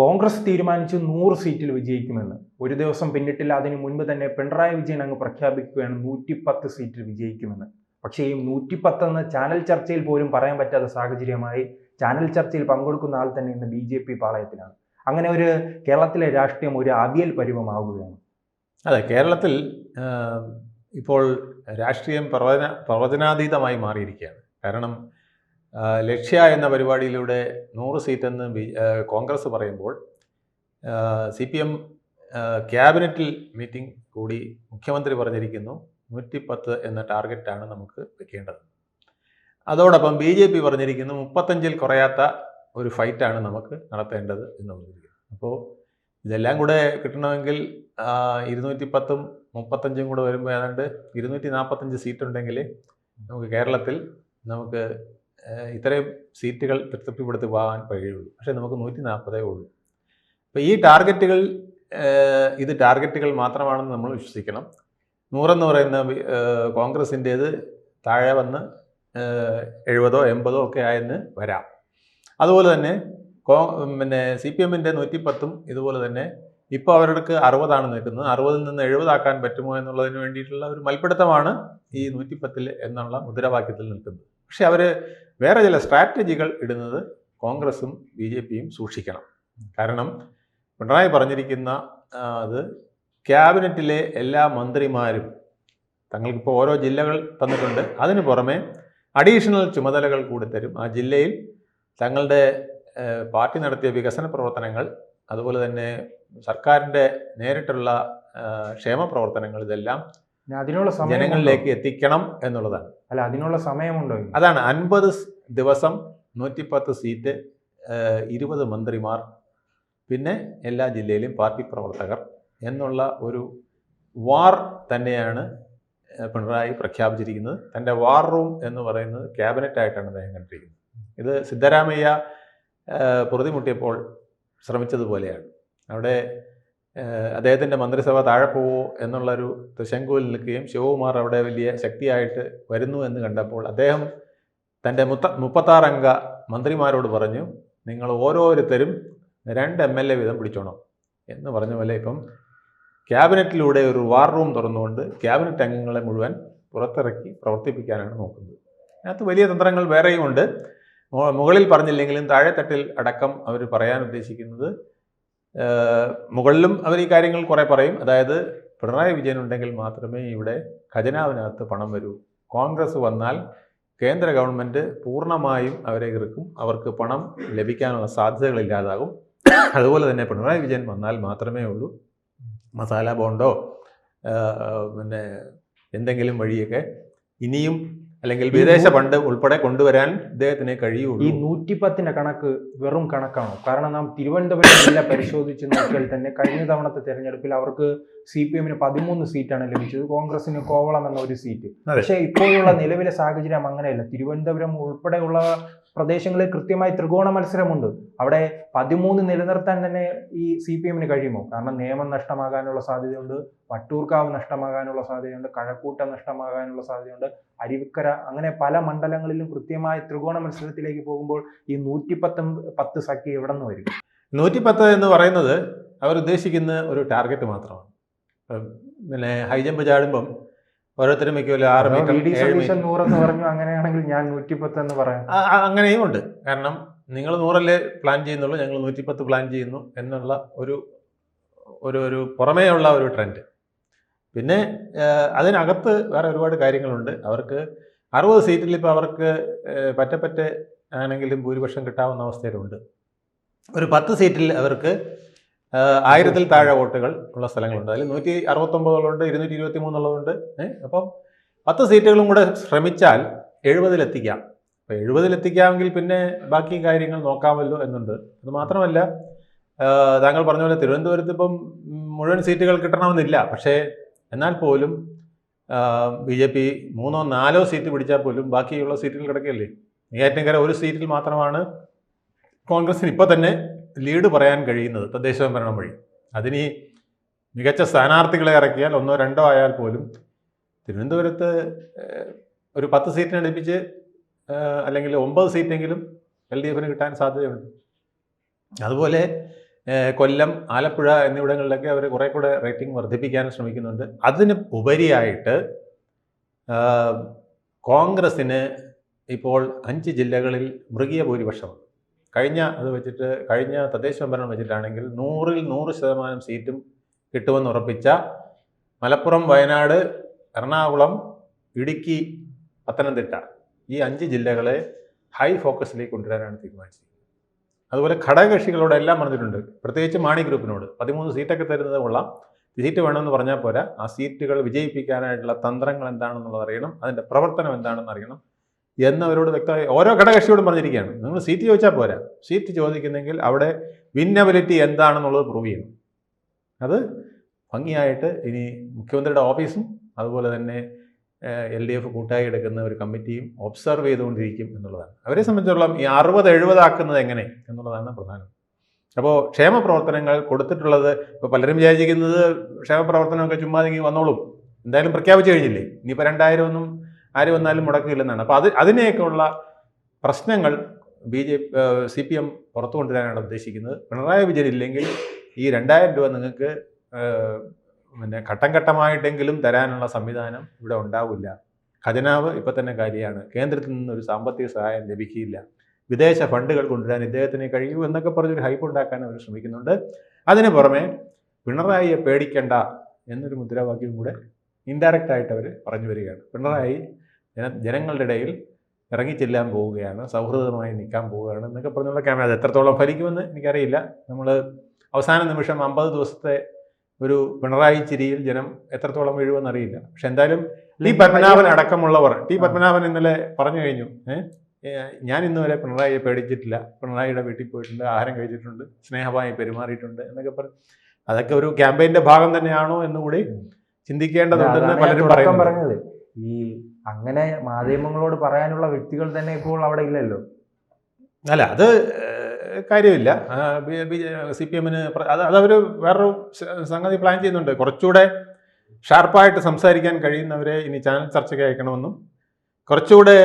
കോൺഗ്രസ് തീരുമാനിച്ചു നൂറ് സീറ്റിൽ വിജയിക്കുമെന്ന്. ഒരു ദിവസം പിന്നിട്ടില്ല അതിനു മുൻപ് തന്നെ പിണറായി വിജയൻ അങ്ങ് പ്രഖ്യാപിക്കുകയാണ് നൂറ്റിപ്പത്ത് സീറ്റിൽ വിജയിക്കുമെന്ന്. പക്ഷേ ഈ നൂറ്റിപ്പത്ത് പത്തെന്ന് ചാനൽ ചർച്ചയിൽ പോലും പറയാൻ പറ്റാത്ത സാഹചര്യമായി ചാനൽ ചർച്ചയിൽ പങ്കെടുക്കുന്ന ആൾ തന്നെ ഇന്ന് ബി ജെ പി പാളയത്തിലാണ്. അങ്ങനെ ഒരു കേരളത്തിലെ രാഷ്ട്രീയം ഒരു അവിയൽ പരുവമാവുകയാണ്. അതെ കേരളത്തിൽ ഇപ്പോൾ രാഷ്ട്രീയം പ്രവചന പ്രവചനാതീതമായി മാറിയിരിക്കുകയാണ്. കാരണം ലക്ഷ്യ എന്ന പരിപാടിയിലൂടെ നൂറ് സീറ്റെന്ന് ബി കോൺഗ്രസ് പറയുമ്പോൾ സി പി എം ക്യാബിനറ്റിൽ മീറ്റിംഗ് കൂടി മുഖ്യമന്ത്രി പറഞ്ഞിരിക്കുന്നു. നൂറ്റിപ്പത്ത് എന്ന ടാർഗറ്റാണ് നമുക്ക് വെക്കേണ്ടത്. അതോടൊപ്പം ബി ജെ പി പറഞ്ഞിരിക്കുന്നു മുപ്പത്തഞ്ചിൽ കുറയാത്ത ഒരു ഫൈറ്റാണ് നമുക്ക് നടത്തേണ്ടത് എന്ന് പറഞ്ഞിരിക്കുന്നു. അപ്പോൾ ഇതെല്ലാം കൂടെ കിട്ടണമെങ്കിൽ ഇരുന്നൂറ്റി പത്തും മുപ്പത്തഞ്ചും കൂടെ വരുമ്പോൾ ഏതാണ്ട് ഇരുന്നൂറ്റി നാൽപ്പത്തഞ്ച് സീറ്റ് ഉണ്ടെങ്കിൽ നമുക്ക് കേരളത്തിൽ നമുക്ക് ഇത്രയും സീറ്റുകൾ തൃപ്തിപ്പെടുത്തി പോകാൻ കഴിയുള്ളൂ പക്ഷേ നമുക്ക് നൂറ്റി നാൽപ്പതേ ഉള്ളൂ. അപ്പോൾ ഈ ടാർഗറ്റുകൾ ഇത് ടാർഗറ്റുകൾ മാത്രമാണെന്ന് നമ്മൾ വിശ്വസിക്കണം. നൂറെന്ന് പറയുന്ന കോൺഗ്രസിന്റേത് താഴെ വന്ന് എഴുപതോ എൺപതോ ഒക്കെ ആയെന്ന് വരാം. അതുപോലെ തന്നെ കോ പിന്നെ സി പി എമ്മിന്റെ നൂറ്റിപ്പത്തും ഇതുപോലെ തന്നെ ഇപ്പോൾ അവർക്ക് അറുപതാണ് നിൽക്കുന്നത്. അറുപതിൽ നിന്ന് എഴുപതാക്കാൻ പറ്റുമോ എന്നുള്ളതിന് വേണ്ടിയിട്ടുള്ള ഒരു മൽപ്പിടുത്തമാണ് ഈ നൂറ്റിപ്പത്തിൽ എന്നുള്ള മുദ്രാവാക്യത്തിൽ നിൽക്കുന്നത്. പക്ഷെ അവർ വേറെ ചില സ്ട്രാറ്റജികൾ ഇടുന്നത് കോൺഗ്രസും ബി ജെ പിയും സൂക്ഷിക്കണം. കാരണം പിണറായി പറഞ്ഞിരിക്കുന്ന അത് ക്യാബിനറ്റിലെ എല്ലാ മന്ത്രിമാരും തങ്ങൾക്കിപ്പോൾ ഓരോ ജില്ലകൾ തന്നിട്ടുണ്ട്. അതിന് പുറമെ അഡീഷണൽ ചുമതലകൾ കൂടി തരും. ആ ജില്ലയിൽ തങ്ങളുടെ പാർട്ടി നടത്തിയ വികസന പ്രവർത്തനങ്ങൾ അതുപോലെ തന്നെ സർക്കാരിന്റെ നേരിട്ടുള്ള ക്ഷേമ പ്രവർത്തനങ്ങൾ ഇതെല്ലാം അതിനുള്ള സമയം ജനങ്ങളിലേക്ക് എത്തിക്കണം എന്നുള്ളതാണ്. അല്ല അതിനുള്ള സമയമുണ്ടോ അതാണ് അൻപത് ദിവസം നൂറ്റിപ്പത്ത് സീറ്റ് ഇരുപത് മന്ത്രിമാർ പിന്നെ എല്ലാ ജില്ലയിലും പാർട്ടി പ്രവർത്തകർ എന്നുള്ള ഒരു വാർ തന്നെയാണ് പിണറായി പ്രഖ്യാപിച്ചിരിക്കുന്നത്. തന്റെ വാർ റൂം എന്ന് പറയുന്നത് ക്യാബിനറ്റായിട്ടാണ് അദ്ദേഹം കണ്ടിരിക്കുന്നത്. ഇത് സിദ്ധരാമയ്യ പൊറുതിമുട്ടിയപ്പോൾ ശ്രമിച്ചതുപോലെയാണ്. അവിടെ അദ്ദേഹത്തിന്റെ മന്ത്രിസഭ താഴെ പോവോ എന്നുള്ളൊരു തുശങ്കുവിൽ നിൽക്കുകയും ശിവകുമാർ അവിടെ വലിയ ശക്തിയായിട്ട് വരുന്നു എന്ന് കണ്ടപ്പോൾ അദ്ദേഹം തന്റെ മുത്ത മുപ്പത്താറംഗ മന്ത്രിമാരോട് പറഞ്ഞു നിങ്ങൾ ഓരോരുത്തരും രണ്ട് എം എൽ എ വീതം പിടിച്ചോണം. എന്ന് പറഞ്ഞ പോലെ ഇപ്പം ക്യാബിനറ്റിലൂടെ ഒരു വാർ റൂം തുറന്നുകൊണ്ട് ക്യാബിനറ്റ് അംഗങ്ങളെ മുഴുവൻ പുറത്തിറക്കി പ്രവർത്തിപ്പിക്കാനാണ് നോക്കുന്നത്. അതിനകത്ത് വലിയ തന്ത്രങ്ങൾ വേറെയും ഉണ്ട് മുകളിൽ പറഞ്ഞില്ലെങ്കിലും താഴെത്തട്ടിൽ അടക്കം അവർ പറയാൻ ഉദ്ദേശിക്കുന്നത് മുകളിലും അവർ ഈ കാര്യങ്ങൾ കുറേ പറയും. അതായത് പിണറായി വിജയൻ ഉണ്ടെങ്കിൽ മാത്രമേ ഇവിടെ ഖജനാവിനകത്ത് പണം വരൂ. കോൺഗ്രസ് വന്നാൽ കേന്ദ്ര ഗവൺമെന്റ് പൂർണമായും അവരെ എതിർക്കും. അവർക്ക് പണം ലഭിക്കാനുള്ള സാധ്യതകൾ ഇല്ലാതാകും. അതുപോലെ തന്നെ പിണറായി വിജയൻ വന്നാൽ മാത്രമേ ഉള്ളൂ. മസാല ബോണ്ടോ പിന്നെ എന്തെങ്കിലും വഴിയൊക്കെ ഇനിയും അല്ലെങ്കിൽ വിദേശ ഫണ്ട് ഉൾപ്പെടെ കൊണ്ടുവരാൻ ഇദ്ദേഹത്തിനെ ഈ കഴിയുള്ളൂ നൂറ്റിപ്പത്തിന്റെ കണക്ക് വെറും കണക്കാണോ? കാരണം നാം തിരുവനന്തപുരം ജില്ല പരിശോധിച്ച് നോക്കിയാൽ തന്നെ കഴിഞ്ഞ തവണത്തെ തെരഞ്ഞെടുപ്പിൽ അവർക്ക് സി പി എമ്മിന് പതിമൂന്ന് സീറ്റാണ് ലഭിച്ചത്. കോൺഗ്രസിന് കോവളം എന്ന ഒരു സീറ്റ്. പക്ഷേ ഇപ്പോഴുള്ള നിലവിലെ സാഹചര്യം അങ്ങനെയല്ല. തിരുവനന്തപുരം ഉൾപ്പെടെയുള്ള പ്രദേശങ്ങളിൽ കൃത്യമായി ത്രികോണ മത്സരമുണ്ട്. അവിടെ പതിമൂന്ന് നിലനിർത്താൻ തന്നെ ഈ സി പി എമ്മിന് കഴിയുമോ? കാരണം നിയമം നഷ്ടമാകാനുള്ള സാധ്യതയുണ്ട് വട്ടൂർക്കാവ് നഷ്ടമാകാനുള്ള സാധ്യതയുണ്ട് കഴക്കൂട്ടം നഷ്ടമാകാനുള്ള സാധ്യതയുണ്ട് അരുവിക്കര അങ്ങനെ പല മണ്ഡലങ്ങളിലും കൃത്യമായ ത്രികോണ മത്സരത്തിലേക്ക് പോകുമ്പോൾ ഈ നൂറ്റിപ്പത്തും പത്ത് സഖ്യ എവിടെ നിന്ന് വരും. നൂറ്റിപ്പത്ത് എന്ന് പറയുന്നത് അവർ ഉദ്ദേശിക്കുന്ന ഒരു ടാർഗറ്റ് മാത്രമാണ്. പിന്നെ ഹൈജമ്പ് ചാടുമ്പം ഓരോരുത്തരും മിക്കവല്ല ആറ് മീറ്റർ നൂറെന്ന് പറഞ്ഞു അങ്ങനെയാണെങ്കിൽ ഞാൻ നൂറ്റിപ്പത്ത് എന്ന് പറയാം അങ്ങനെയും ഉണ്ട്. കാരണം നിങ്ങൾ നൂറല്ലേ പ്ലാൻ ചെയ്യുന്നുള്ളൂ ഞങ്ങൾ നൂറ്റിപ്പത്ത് പ്ലാൻ ചെയ്യുന്നു എന്നുള്ള ഒരു ഒരു ഒരു പുറമേയുള്ള ഒരു ട്രെൻഡ് പിന്നെ അതിനകത്ത് വേറെ ഒരുപാട് കാര്യങ്ങളുണ്ട്. അവർക്ക് അറുപത് സീറ്റിൽ ഇപ്പോൾ അവർക്ക് ആ, പറ്റ പറ്റ ആണെങ്കിലും ഭൂരിപക്ഷം കിട്ടാവുന്ന അവസ്ഥയിലുണ്ട്. ഒരു പത്ത് സീറ്റിൽ അവർക്ക് ആയിരത്തിൽ താഴെ വോട്ടുകൾ ഉള്ള സ്ഥലങ്ങളുണ്ട്. അതിൽ നൂറ്റി അറുപത്തൊമ്പതുകളുണ്ട് ഇരുന്നൂറ്റി ഇരുപത്തി മൂന്നുള്ളതുണ്ട് അപ്പം പത്ത് സീറ്റുകളും കൂടെ ശ്രമിച്ചാൽ എഴുപതിലെത്തിക്കാം. അപ്പോൾ എഴുപതിലെത്തിക്കാമെങ്കിൽ പിന്നെ ബാക്കി കാര്യങ്ങൾ നോക്കാമല്ലോ എന്നുണ്ട്. അത് മാത്രമല്ല താങ്കൾ പറഞ്ഞ പോലെ തിരുവനന്തപുരത്ത് ഇപ്പം മുഴുവൻ സീറ്റുകൾ കിട്ടണമെന്നില്ല. പക്ഷേ എന്നാൽ പോലും ബി ജെ പി മൂന്നോ നാലോ സീറ്റ് പിടിച്ചാൽ പോലും ബാക്കിയുള്ള സീറ്റുകൾ കിടക്കില്ലേ നെയ്യാറ്റിൻകര ഒരു സീറ്റിൽ മാത്രമാണ് കോൺഗ്രസിന് ഇപ്പോൾ തന്നെ ലീഡ് പറയാൻ കഴിയുന്നത് തദ്ദേശ ഭരണം വഴി. അതിനി മികച്ച സ്ഥാനാർത്ഥികളെ ഇറക്കിയാൽ ഒന്നോ രണ്ടോ ആയാൽ പോലും തിരുവനന്തപുരത്ത് ഒരു പത്ത് സീറ്റിന് അടുപ്പിച്ച് അല്ലെങ്കിൽ ഒമ്പത് സീറ്റെങ്കിലും എൽ ഡി എഫിന് കിട്ടാൻ സാധ്യതയുണ്ട്. അതുപോലെ കൊല്ലം ആലപ്പുഴ എന്നിവിടങ്ങളിലൊക്കെ അവർ കുറെ കൂടെ റേറ്റിംഗ് വർദ്ധിപ്പിക്കാൻ ശ്രമിക്കുന്നുണ്ട്. അതിന് ഉപരിയായിട്ട് കോൺഗ്രസ്സിന് ഇപ്പോൾ അഞ്ച് ജില്ലകളിൽ മൃഗീയ ഭൂരിപക്ഷമാണ് കഴിഞ്ഞ അത് വെച്ചിട്ട് കഴിഞ്ഞ തദ്ദേശ സംഭരണം വെച്ചിട്ടാണെങ്കിൽ നൂറിൽ നൂറ് ശതമാനം സീറ്റും കിട്ടുമെന്ന് ഉറപ്പിച്ച മലപ്പുറം വയനാട് എറണാകുളം ഇടുക്കി പത്തനംതിട്ട ഈ അഞ്ച് ജില്ലകളെ ഹൈ ഫോക്കസിലേക്ക് കൊണ്ടുവരാനാണ് തീരുമാനിച്ചത്. അതുപോലെ ഘടകകക്ഷികളോട് എല്ലാം പറഞ്ഞിട്ടുണ്ട്. പ്രത്യേകിച്ച് മാണി ഗ്രൂപ്പിനോട് പതിമൂന്ന് സീറ്റൊക്കെ തരുന്നത് കൊള്ളാം സീറ്റ് വേണമെന്ന് പറഞ്ഞാൽ പോരാ. ആ സീറ്റുകൾ വിജയിപ്പിക്കാനായിട്ടുള്ള തന്ത്രങ്ങൾ എന്താണെന്നുള്ളത് അറിയണം. അതിന്റെ പ്രവർത്തനം എന്താണെന്ന് അറിയണം. എന്നവരോട് വ്യക്തമായി ഓരോ ഘടകകക്ഷിയോടും പറഞ്ഞിരിക്കുകയാണ്. നിങ്ങൾ സീറ്റ് ചോദിച്ചാൽ പോരാ. സീറ്റ് ചോദിക്കുന്നെങ്കിൽ അവിടെ വിന്നബിലിറ്റി എന്താണെന്നുള്ളത് പ്രൂവ് ചെയ്യണം. അത് ഭംഗിയായിട്ട് ഇനി മുഖ്യമന്ത്രിയുടെ ഓഫീസും അതുപോലെ തന്നെ എൽ ഡി എഫ് കൂട്ടായി എടുക്കുന്ന ഒരു കമ്മിറ്റിയും ഒബ്സർവ് ചെയ്തുകൊണ്ടിരിക്കും എന്നുള്ളതാണ്. അവരെ സംബന്ധിച്ചിടത്തോളം ഈ അറുപത് എഴുപതാക്കുന്നത് എങ്ങനെ എന്നുള്ളതാണ് പ്രധാനം. അപ്പോൾ ക്ഷേമ പ്രവർത്തനങ്ങൾ കൊടുത്തിട്ടുള്ളത് ഇപ്പോൾ പലരും വിചാരിക്കുന്നത് ക്ഷേമ പ്രവർത്തനമൊക്കെ ചുമ്മാതെങ്കിൽ വന്നോളും. എന്തായാലും പ്രഖ്യാപിച്ചു കഴിഞ്ഞില്ലേ? ഇനിയിപ്പോൾ രണ്ടായിരം ഒന്നും ആര് വന്നാലും മുടക്കില്ലെന്നാണ്. അപ്പോൾ അത് അതിനെയൊക്കെയുള്ള പ്രശ്നങ്ങൾ B J C P M പുറത്തു കൊണ്ടുവരാനാണ് ഉദ്ദേശിക്കുന്നത്. പിണറായി വിജയൻ ഇല്ലെങ്കിൽ ഈ രണ്ടായിരം രൂപ നിങ്ങൾക്ക് പിന്നെ ഘട്ടം ഘട്ടമായിട്ടെങ്കിലും തരാനുള്ള സംവിധാനം ഇവിടെ ഉണ്ടാവില്ല. ഖജനാവ് ഇപ്പം തന്നെ കാര്യമാണ്. കേന്ദ്രത്തിൽ നിന്ന് ഒരു സാമ്പത്തിക സഹായം ലഭിക്കില്ല വിദേശ ഫണ്ടുകൾ കൊണ്ടുവരാൻ ഇദ്ദേഹത്തിന് കഴിയൂ എന്നൊക്കെ പറഞ്ഞൊരു ഹൈപ്പ് ഉണ്ടാക്കാൻ അവർ ശ്രമിക്കുന്നുണ്ട്. അതിന് പുറമെ പിണറായിയെ പേടിക്കണ്ട എന്നൊരു മുദ്രാവാക്യവും കൂടെ ഇൻഡയറക്റ്റ് ആയിട്ട് അവർ പറഞ്ഞു വരികയാണ്. പിണറായി ജന ജനങ്ങളുടെ ഇടയിൽ ഇറങ്ങിച്ചെല്ലാൻ പോവുകയാണ്. സൗഹൃദമായി നിൽക്കാൻ പോവുകയാണ് എന്നൊക്കെ പറഞ്ഞുള്ള ക്യാമറ അത് എത്രത്തോളം ഫലിക്കുമെന്ന് എനിക്കറിയില്ല. നമ്മൾ അവസാന നിമിഷം അമ്പത് ദിവസത്തെ ഒരു പിണറായി ചിരിയിൽ ജനം എത്രത്തോളം വീഴുമെന്ന് അറിയില്ല പക്ഷെ എന്തായാലും ടി പത്മനാഭൻ അടക്കമുള്ളവർ ടി പത്മനാഭൻ ഇന്നലെ പറഞ്ഞു കഴിഞ്ഞു ഞാൻ ഇന്ന് വരെ പിണറായിയെ പേടിച്ചിട്ടില്ല. പിണറായിയുടെ വീട്ടിൽ പോയിട്ടുണ്ട് ആഹാരം കഴിച്ചിട്ടുണ്ട് സ്നേഹമായി പെരുമാറിയിട്ടുണ്ട് എന്നൊക്കെ പറഞ്ഞു അതൊക്കെ ഒരു ക്യാമ്പയിന്റെ ഭാഗം തന്നെയാണോ എന്നുകൂടി ചിന്തിക്കേണ്ടതുണ്ടെന്ന് പലരും പറഞ്ഞത്. ഈ അങ്ങനെ മാധ്യമങ്ങളോട് പറയാനുള്ള വ്യക്തികൾ തന്നെ ഇപ്പോൾ അവിടെ ഇല്ലല്ലോ. അല്ല അത് കാര്യമില്ല. സി പി എമ്മിന് അത് അതവർ വേറൊരു സംഗതി പ്ലാൻ ചെയ്യുന്നുണ്ട്. കുറച്ചുകൂടെ ഷാർപ്പായിട്ട് സംസാരിക്കാൻ കഴിയുന്നവരെ ഇനി ചാനൽ ചർച്ചയ്ക്ക് അയക്കണമെന്നും കുറച്ചുകൂടെ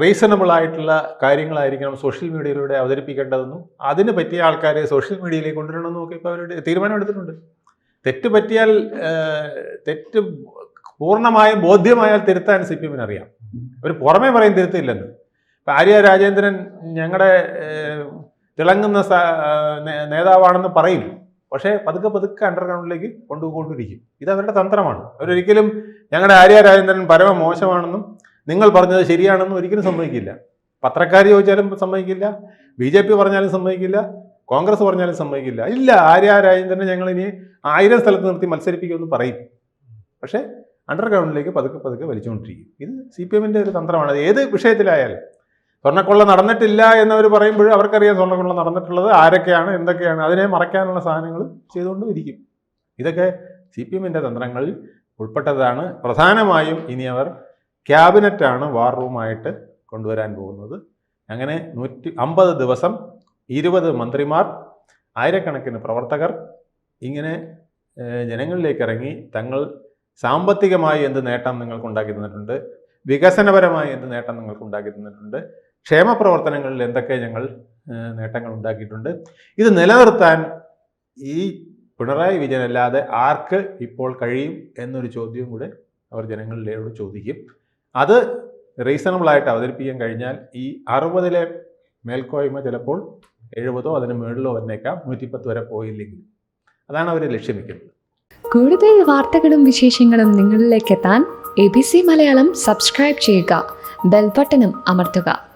റീസണബിൾ ആയിട്ടുള്ള കാര്യങ്ങളായിരിക്കണം സോഷ്യൽ മീഡിയയിലൂടെ അവതരിപ്പിക്കേണ്ടതെന്നും അതിന് പറ്റിയ ആൾക്കാരെ സോഷ്യൽ മീഡിയയിലേക്ക് കൊണ്ടുവരണമെന്നും ഒക്കെ ഇപ്പോൾ അവർ തീരുമാനം എടുത്തിട്ടുണ്ട് തെറ്റ് പറ്റിയാൽ തെറ്റ് പൂർണമായും ബോധ്യമായാൽ തിരുത്താൻ സി പി എമ്മിന് അറിയാം. അവർ പുറമേ പറയും തിരുത്തില്ലെന്ന് ഇപ്പം ആര്യ രാജേന്ദ്രൻ ഞങ്ങളുടെ തിളങ്ങുന്ന നേതാവാണെന്ന് പറയും. പക്ഷേ പതുക്കെ പതുക്കെ അണ്ടർഗ്രൗണ്ടിലേക്ക് കൊണ്ടുപോയിക്കൊണ്ടിരിക്കും. ഇത് അവരുടെ തന്ത്രമാണ്. അവരൊരിക്കലും ഞങ്ങളുടെ ആര്യ രാജേന്ദ്രൻ പരമ മോശമാണെന്നും നിങ്ങൾ പറഞ്ഞത് ശരിയാണെന്നും ഒരിക്കലും സമ്മതിക്കില്ല. പത്രക്കാർ ചോദിച്ചാലും സമ്മതിക്കില്ല. ബി ജെ പി പറഞ്ഞാലും സമ്മതിക്കില്ല. കോൺഗ്രസ് പറഞ്ഞാലും സമ്മതിക്കില്ല. ഇല്ല ആര്യ രാജേന്ദ്രനെ ഞങ്ങൾ ഇനി ആയിരം സ്ഥലത്ത് നിർത്തി മത്സരിപ്പിക്കുമെന്ന് പറയും. പക്ഷേ അണ്ടർഗ്രൗണ്ടിലേക്ക് പതുക്കെ പതുക്കെ വലിച്ചുകൊണ്ടിരിക്കും. ഇത് സി പി എമ്മിന്റെ ഒരു തന്ത്രമാണ്. ഏത് വിഷയത്തിലായാലും. സ്വർണക്കൊള്ള നടന്നിട്ടില്ല എന്നവർ പറയുമ്പോൾ അവർക്കറിയാം സ്വർണക്കൊള്ള നടന്നിട്ടുള്ളത് ആരൊക്കെയാണ് എന്തൊക്കെയാണ്. അതിനെ മറയ്ക്കാനുള്ള സാധനങ്ങൾ ചെയ്തുകൊണ്ടും ഇരിക്കും ഇതൊക്കെ സി പി എമ്മിന്റെ തന്ത്രങ്ങളിൽ ഉൾപ്പെട്ടതാണ്. പ്രധാനമായും ഇനി അവർ ക്യാബിനറ്റാണ് വാർ റൂമായിട്ട് കൊണ്ടുവരാൻ പോകുന്നത്. അങ്ങനെ നൂറ്റി അമ്പത് ദിവസം ഇരുപത് മന്ത്രിമാർ ആയിരക്കണക്കിന് പ്രവർത്തകർ ഇങ്ങനെ ജനങ്ങളിലേക്ക് ഇറങ്ങി തങ്ങൾ സാമ്പത്തികമായി എന്ത് നേട്ടം നിങ്ങൾക്ക് ഉണ്ടാക്കി തന്നിട്ടുണ്ട് വികസനപരമായി എന്ത് നേട്ടം നിങ്ങൾക്ക് ഉണ്ടാക്കി തന്നിട്ടുണ്ട് ക്ഷേമ പ്രവർത്തനങ്ങളിൽ എന്തൊക്കെ ഞങ്ങൾ നേട്ടങ്ങൾ ഉണ്ടാക്കിയിട്ടുണ്ട്. ഇത് നിലനിർത്താൻ ഈ പിണറായി വിജയനല്ലാതെ ആർക്ക് ഇപ്പോൾ കഴിയും എന്നൊരു ചോദ്യവും കൂടെ അവർ ജനങ്ങളിലോട് ചോദിക്കും. അത് റീസണബിളായിട്ട് അവതരിപ്പിക്കാൻ കഴിഞ്ഞാൽ ഈ അറുപതിലെ മേൽക്കോയ്മ ചിലപ്പോൾ എഴുപതോ അതിന് മുകളിലോ വന്നേക്കാം. നൂറ്റിപ്പത്ത് വരെ പോയില്ലെങ്കിൽ അതാണ് അവർ ലക്ഷ്യം വെക്കുന്നത്. കൂടുതൽ വാർത്തകളും വിശേഷങ്ങളും നിങ്ങളിലേക്ക് എത്താൻ A B C Malayalam subscribe ചെയ്യുക. ബെൽബട്ടനും അമർത്തുക.